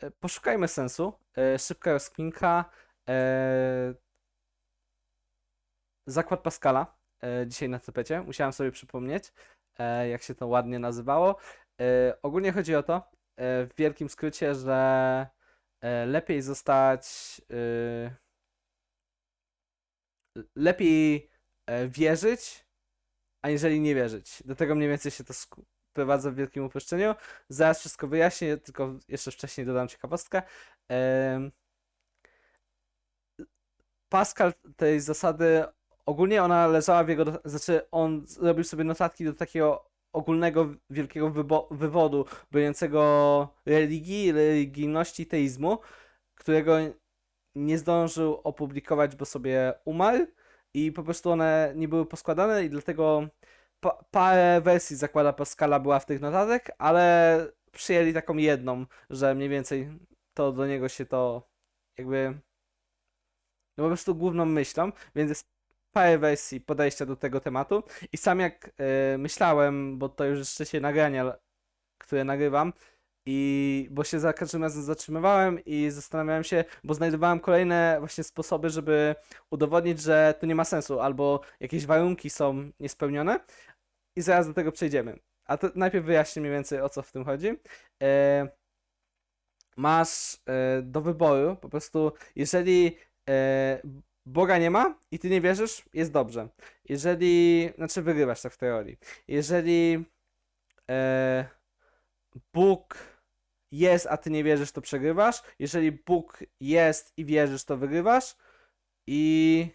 e, poszukajmy sensu. E, szybka rozkminka. E, zakład Pascala dzisiaj na tapecie. Musiałem sobie przypomnieć, jak się to ładnie nazywało. Ogólnie chodzi o to, w wielkim skrócie, że lepiej zostać. Lepiej wierzyć, aniżeli nie wierzyć. Do tego mniej więcej się to sprowadza w wielkim uproszczeniu. Zaraz wszystko wyjaśnię, tylko jeszcze wcześniej dodam ciekawostkę. Pascal tej zasady, ogólnie ona leżała w jego, znaczy on zrobił sobie notatki do takiego ogólnego, wielkiego wywodu broniącego religii, religijności, teizmu, którego nie zdążył opublikować, bo sobie umarł i po prostu one nie były poskładane i dlatego pa parę wersji zakłada Pascala była w tych notatek, ale przyjęli taką jedną, że mniej więcej to do niego się to jakby no po prostu główną myślą, więc jest parę wersji podejścia do tego tematu. I sam jak e, myślałem, bo to już jeszcze się nagrania, które nagrywam i bo się za każdym razem zatrzymywałem i zastanawiałem się, bo znajdowałem kolejne właśnie sposoby, żeby udowodnić, że to nie ma sensu, albo jakieś warunki są niespełnione i zaraz do tego przejdziemy. A to najpierw wyjaśnię mniej więcej o co w tym chodzi. E, masz e, do wyboru po prostu, jeżeli e, Boga nie ma i ty nie wierzysz, jest dobrze. Jeżeli, znaczy wygrywasz tak w teorii. Jeżeli Bóg jest, a ty nie wierzysz, to przegrywasz. Jeżeli Bóg jest i wierzysz, to wygrywasz. I.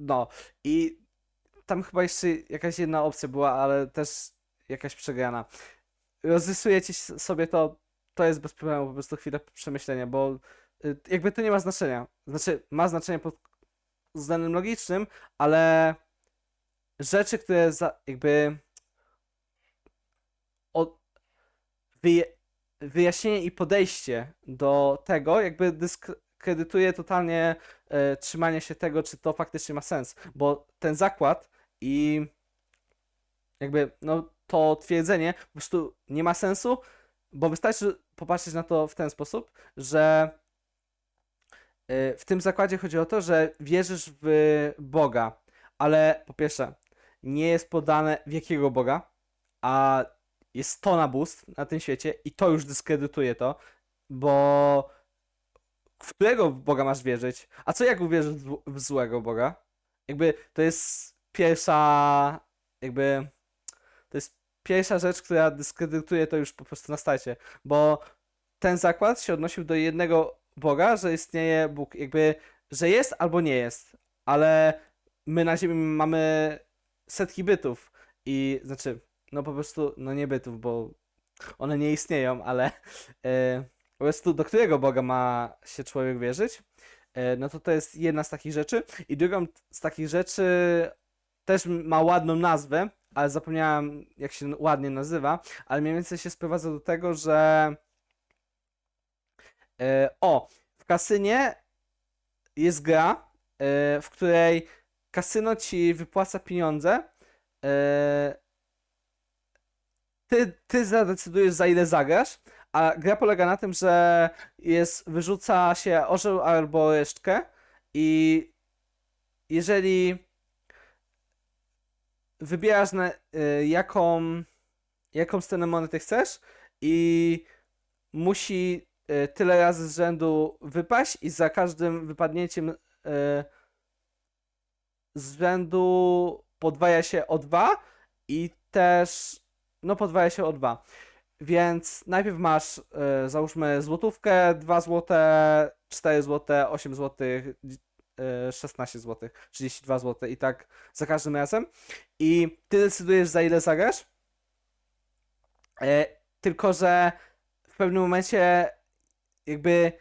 No, i tam chyba jeszcze jakaś jedna opcja była, ale też jakaś przegrana. Rozrysujecie sobie to, to jest bez problemu, po prostu chwilę przemyślenia, bo y, jakby to nie ma znaczenia. Znaczy, ma znaczenie pod względem logicznym, ale rzeczy, które za, jakby od, wyje, wyjaśnienie i podejście do tego jakby dyskredytuje totalnie e, trzymanie się tego, czy to faktycznie ma sens, bo ten zakład i jakby no to twierdzenie po prostu nie ma sensu, bo wystarczy popatrzeć na to w ten sposób, że y, w tym zakładzie chodzi o to, że wierzysz w Boga, ale po pierwsze, nie jest podane w jakiego Boga, a jest tona bóstw na tym świecie i to już dyskredytuje to, bo w którego Boga masz wierzyć? A co jak uwierzysz w zł- w złego Boga? Jakby to jest pierwsza, jakby to jest pierwsza rzecz, która dyskredytuje to już po prostu na starcie, bo ten zakład się odnosił do jednego Boga, że istnieje Bóg, jakby, że jest albo nie jest, ale my na Ziemi mamy setki bytów i znaczy, no po prostu, no nie bytów, bo one nie istnieją, ale e, prostu do którego Boga ma się człowiek wierzyć, e, no to to jest jedna z takich rzeczy i drugą z takich rzeczy też ma ładną nazwę, ale zapomniałem jak się ładnie nazywa, ale mniej więcej się sprowadza do tego, że e, o, w kasynie jest gra, e, w której kasyno ci wypłaca pieniądze. Ty, ty zadecydujesz za ile zagrasz, a gra polega na tym, że jest, wyrzuca się orzeł albo resztkę i jeżeli wybierasz na, y, jaką, jaką scenę monety chcesz i musi y, tyle razy z rzędu wypaść i za każdym wypadnięciem y, z rzędu podwaja się o 2 i też no podwaja się o 2. Więc najpierw masz y, załóżmy złotówkę, 2 złote, 4 złote, 8 złotych, y, 16 złotych, 32 złote i tak za każdym razem. I ty decydujesz za ile zagrasz. E, tylko, że w pewnym momencie jakby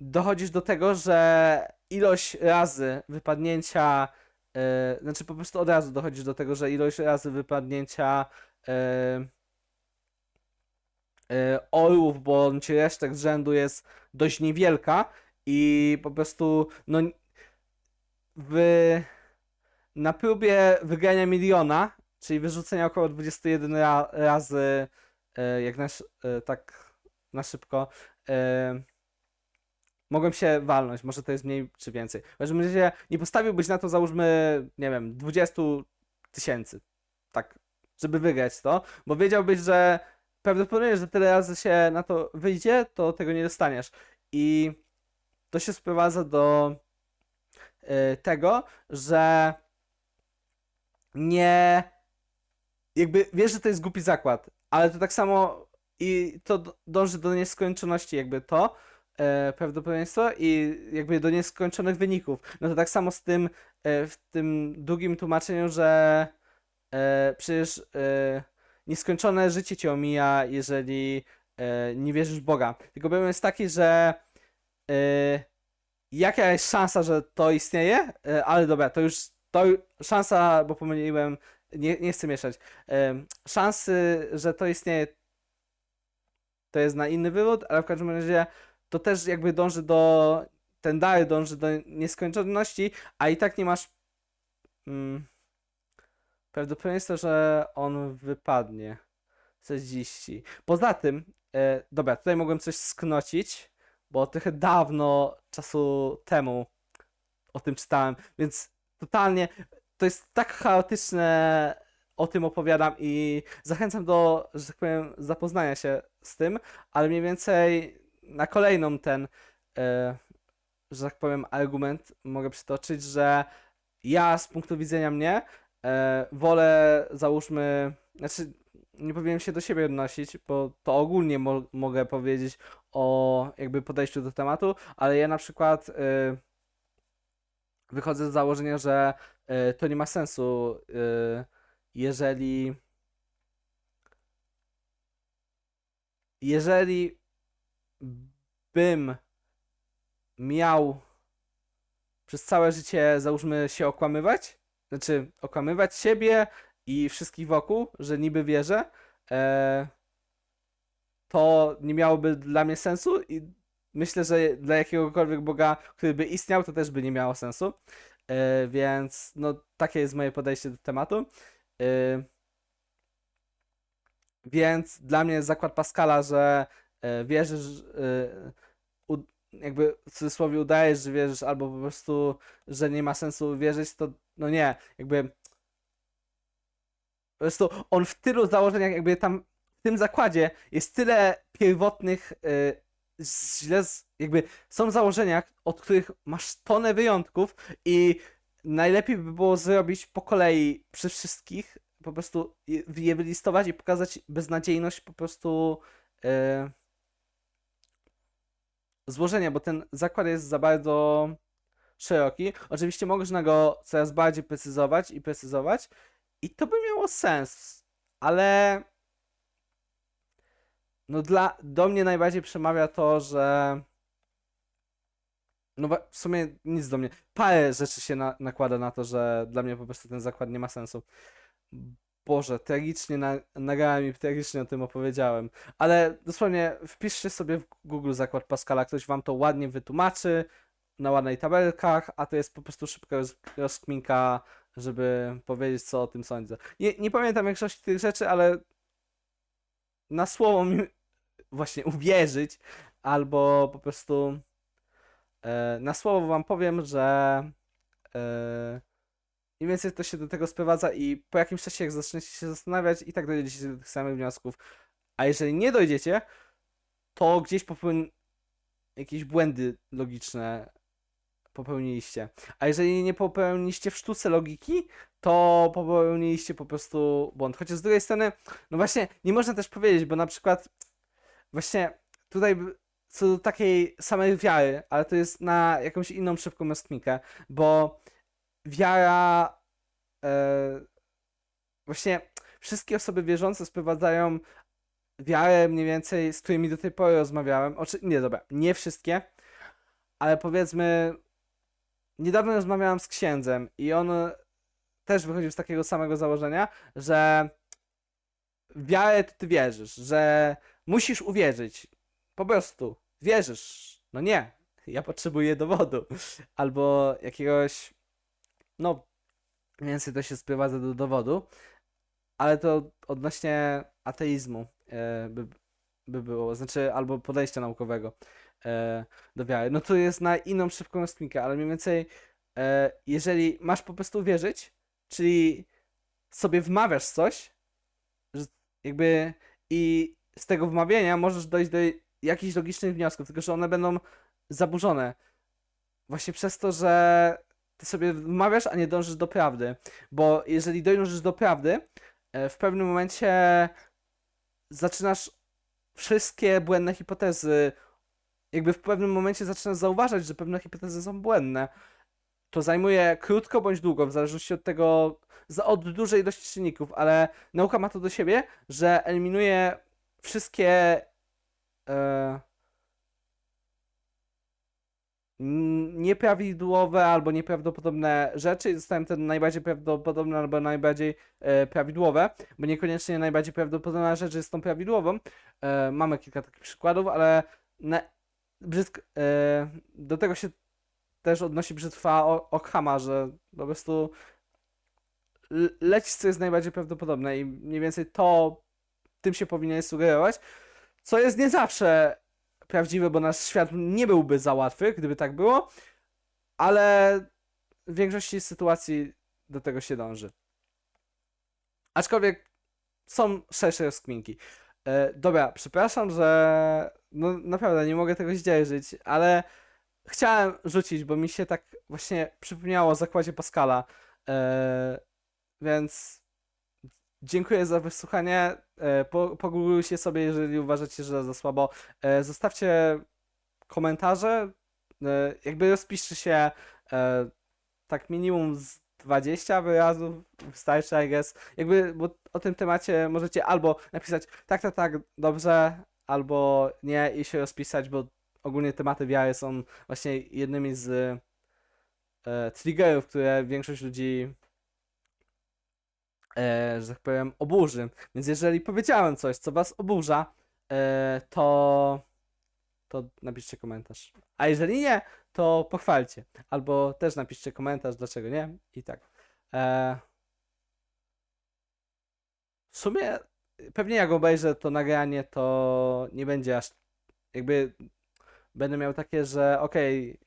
dochodzisz do tego, że ilość razy wypadnięcia, e, znaczy po prostu od razu dochodzisz do tego, że ilość razy wypadnięcia e, e, orłów bądź resztek z rzędu jest dość niewielka i po prostu no w, na próbie wygrania miliona czyli wyrzucenia około 21 ra razy, e, jak na, e, tak na szybko, mogłem się walnąć, może to jest mniej czy więcej. W każdym razie nie postawiłbyś na to, załóżmy, nie wiem, 20 tysięcy, tak, żeby wygrać to, bo wiedziałbyś, że prawdopodobnie, że tyle razy się na to wyjdzie, to tego nie dostaniesz. I to się sprowadza do y, tego, że nie. Jakby wiesz, że to jest głupi zakład, ale to tak samo i to dąży do nieskończoności, jakby to e, prawdopodobieństwo i jakby do nieskończonych wyników. No to tak samo z tym e, w tym długim tłumaczeniu, że e, przecież e, nieskończone życie cię omija, jeżeli e, nie wierzysz w Boga. Tylko problem jest taki, że e, jaka jest szansa, że to istnieje? E, ale dobra, to już to szansa, bo pomyliłem, nie, nie chcę mieszać. Em, szansy, że to istnieje, to jest na inny wywód, ale w każdym razie to też jakby dąży do, ten dar dąży do nieskończoności, a i tak nie masz mm, prawdopodobieństwa, że on wypadnie. 40. Poza tym, e, dobra, tutaj mogłem coś sknocić, bo trochę dawno czasu temu o tym czytałem, więc totalnie to jest tak chaotyczne, o tym opowiadam i zachęcam do, że tak powiem, zapoznania się z tym, ale mniej więcej na kolejną ten, e, że tak powiem, argument mogę przytoczyć, że ja z punktu widzenia mnie e, wolę, załóżmy, znaczy nie powinienem się do siebie odnosić, bo to ogólnie mo mogę powiedzieć o jakby podejściu do tematu, ale ja na przykład e, wychodzę z założenia, że e, to nie ma sensu, e, jeżeli jeżeli bym miał przez całe życie, załóżmy, się okłamywać, znaczy okłamywać siebie i wszystkich wokół, że niby wierzę, e, to nie miałoby dla mnie sensu i myślę, że dla jakiegokolwiek Boga, który by istniał, to też by nie miało sensu. E, więc no, takie jest moje podejście do tematu. E, więc dla mnie zakład Pascala, że e, wierzysz, e, jakby w cudzysłowie udajesz, że wierzysz, albo po prostu, że nie ma sensu wierzyć, to no nie, jakby po prostu on w tylu założeniach, jakby tam w tym zakładzie jest tyle pierwotnych, y, źle, z, jakby są założenia, od których masz tonę wyjątków i najlepiej by było zrobić po kolei przy wszystkich, po prostu je, wylistować i pokazać beznadziejność po prostu y, złożenia, bo ten zakład jest za bardzo szeroki. Oczywiście można go coraz bardziej precyzować i precyzować i to by miało sens, ale no dla, do mnie najbardziej przemawia to, że no w sumie nic do mnie. Parę rzeczy się na, nakłada na to, że dla mnie po prostu ten zakład nie ma sensu. Boże, tragicznie na, nagrałem i tragicznie o tym opowiedziałem. Ale dosłownie wpiszcie sobie w Google zakład Pascala, ktoś wam to ładnie wytłumaczy na ładnej tabelkach, a to jest po prostu szybka roz, rozkminka, żeby powiedzieć, co o tym sądzę. Nie, nie pamiętam większości tych rzeczy, ale na słowo mi właśnie uwierzyć, albo po prostu e, na słowo wam powiem, że e, mniej więcej to się do tego sprowadza i po jakimś czasie, jak zaczniecie się zastanawiać, i tak dojdziecie do tych samych wniosków. A jeżeli nie dojdziecie, to gdzieś popełni... jakieś błędy logiczne popełniliście. A jeżeli nie popełniliście w sztuce logiki, to popełniliście po prostu błąd. Chociaż z drugiej strony, no właśnie, nie można też powiedzieć, bo na przykład właśnie tutaj co do takiej samej wiary, ale to jest na jakąś inną szybką rozkminkę, bo wiara e, właśnie wszystkie osoby wierzące sprowadzają wiarę mniej więcej, z którymi do tej pory rozmawiałem. Oczy, nie, dobra, nie wszystkie, ale powiedzmy, niedawno rozmawiałem z księdzem i on też wychodził z takiego samego założenia, że w wiarę to ty wierzysz, że musisz uwierzyć. Po prostu wierzysz. No nie, ja potrzebuję dowodu. Albo jakiegoś, no, mniej więcej to się sprowadza do dowodu. ale to odnośnie ateizmu e, by, by było, znaczy albo podejścia naukowego e, do wiary. No to jest na inną szybką rozkminkę, ale mniej więcej e, jeżeli masz po prostu wierzyć, czyli sobie wmawiasz coś, jakby i z tego wmawiania możesz dojść do jakichś logicznych wniosków, tylko że one będą zaburzone. Właśnie przez to, że ty sobie wmawiasz, a nie dążysz do prawdy. Bo jeżeli dążysz do prawdy, e, w pewnym momencie zaczynasz wszystkie błędne hipotezy, jakby w pewnym momencie zaczynasz zauważać, że pewne hipotezy są błędne. To zajmuje krótko bądź długo, w zależności od tego, od dużej ilości czynników, ale nauka ma to do siebie, że eliminuje wszystkie e, nieprawidłowe albo nieprawdopodobne rzeczy i te najbardziej prawdopodobne albo najbardziej e, prawidłowe, bo niekoniecznie najbardziej prawdopodobna rzecz jest tą prawidłową. E, mamy kilka takich przykładów, ale na, e, do tego się też odnosi brzytwa Okhama, że po prostu lecisz co jest najbardziej prawdopodobne i mniej więcej to tym się powinien sugerować, co jest nie zawsze prawdziwe, bo nasz świat nie byłby za łatwy, gdyby tak było, ale w większości sytuacji do tego się dąży. Aczkolwiek są szersze rozkminki. E, dobra, przepraszam, że no naprawdę nie mogę tego zdzierżyć, ale chciałem rzucić, bo mi się tak właśnie przypomniało o zakładzie Pascala. E, więc dziękuję za wysłuchanie. E, po, sobie, jeżeli uważacie, że za słabo. E, zostawcie komentarze. E, jakby rozpiszcie się tak minimum z 20 wyrazów wystarczy, I guess. Jakby, bo o tym temacie możecie albo napisać tak, tak, tak, dobrze, albo nie i się rozpisać, bo ogólnie tematy wiary są właśnie jednymi z triggerów, które większość ludzi e, że tak powiem, oburzy. Więc jeżeli powiedziałem coś, co was oburza, e, to, to napiszcie komentarz. A jeżeli nie, to pochwalcie. Albo też napiszcie komentarz, dlaczego nie. I tak. E, w sumie pewnie jak obejrzę to nagranie, to nie będzie aż jakby będę miał takie, że okej,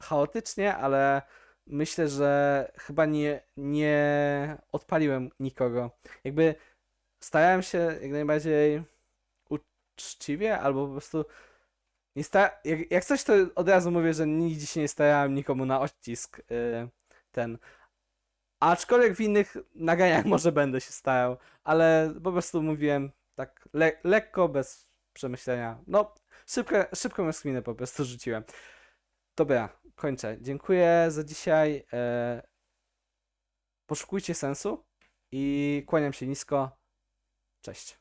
chaotycznie, ale myślę, że chyba nie, nie odpaliłem nikogo. Jakby starałem się jak najbardziej uczciwie, albo po prostu nie sta- jak, jak coś, to od razu mówię, że nigdzie się nie starałem nikomu na odcisk y, ten. Aczkolwiek w innych nagraniach może będę się starał, ale po prostu mówiłem tak le- lekko, bez przemyślenia. No, szybko, szybką rozkminę po prostu rzuciłem. Dobra, kończę. Dziękuję za dzisiaj. E, poszukujcie sensu i kłaniam się nisko. Cześć.